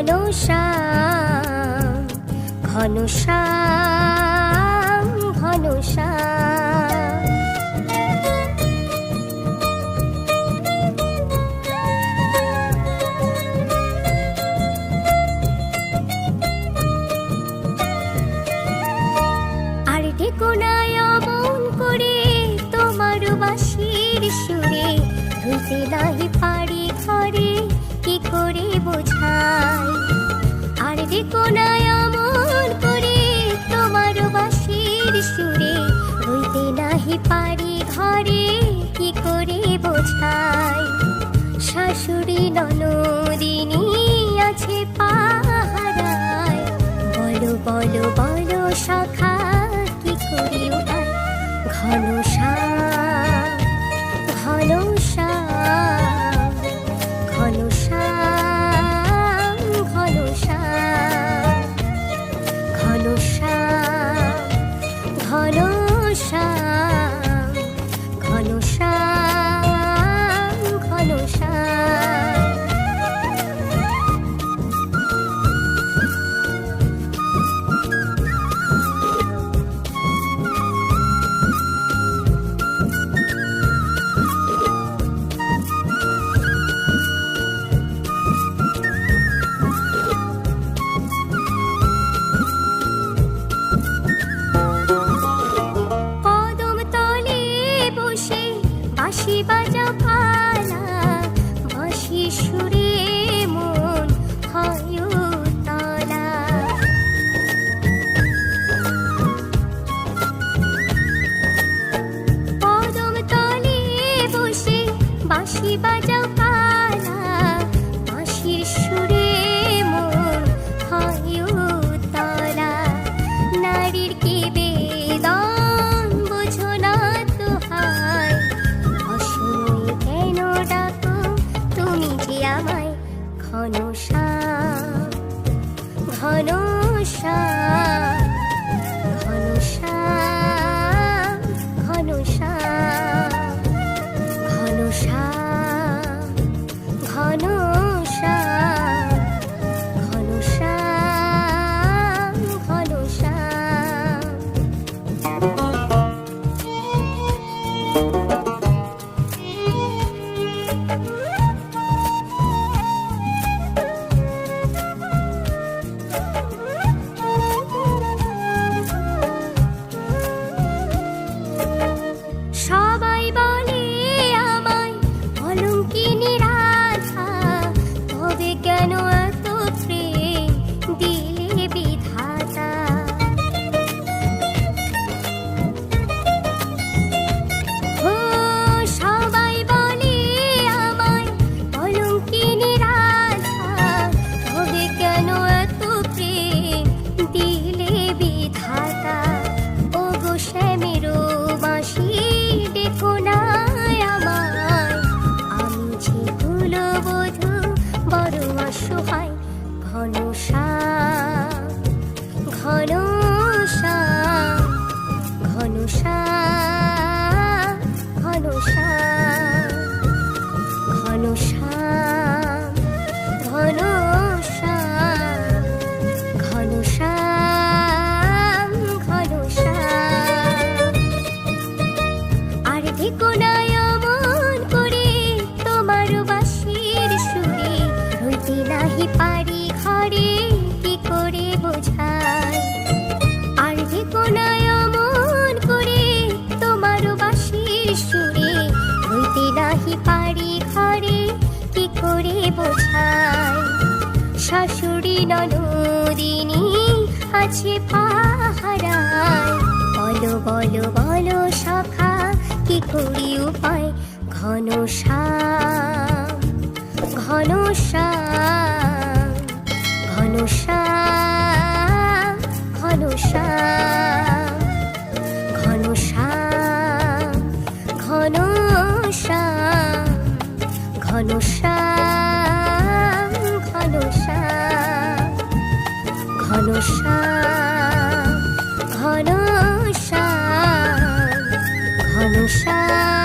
ঘনশ্যাম ঘনশ্যাম ঘনশ্যাম। আর ঠিকোনায় নায় করে তোমার বাসির সুরে ধুতে নাহি পারি ঘরে, কি করে বুঝ যায়। আর দেখো না এমন করে তোমার বাসির সুরে, রইতে নাহি পারি ঘরে, কি করে বোঝাই শাশুড়ি ননদিনী আছে পাহারায়, বলো বলো বলো বাঁশি বাজা নদিনী আছে পাহারায় বলো বলো বলো সখা কি করি উপায়? ঘন শ্যাম ঘন শ্যাম ঘন শ্যাম ঘন শ্যাম ঘনশ্যাম ঘনশ্যাম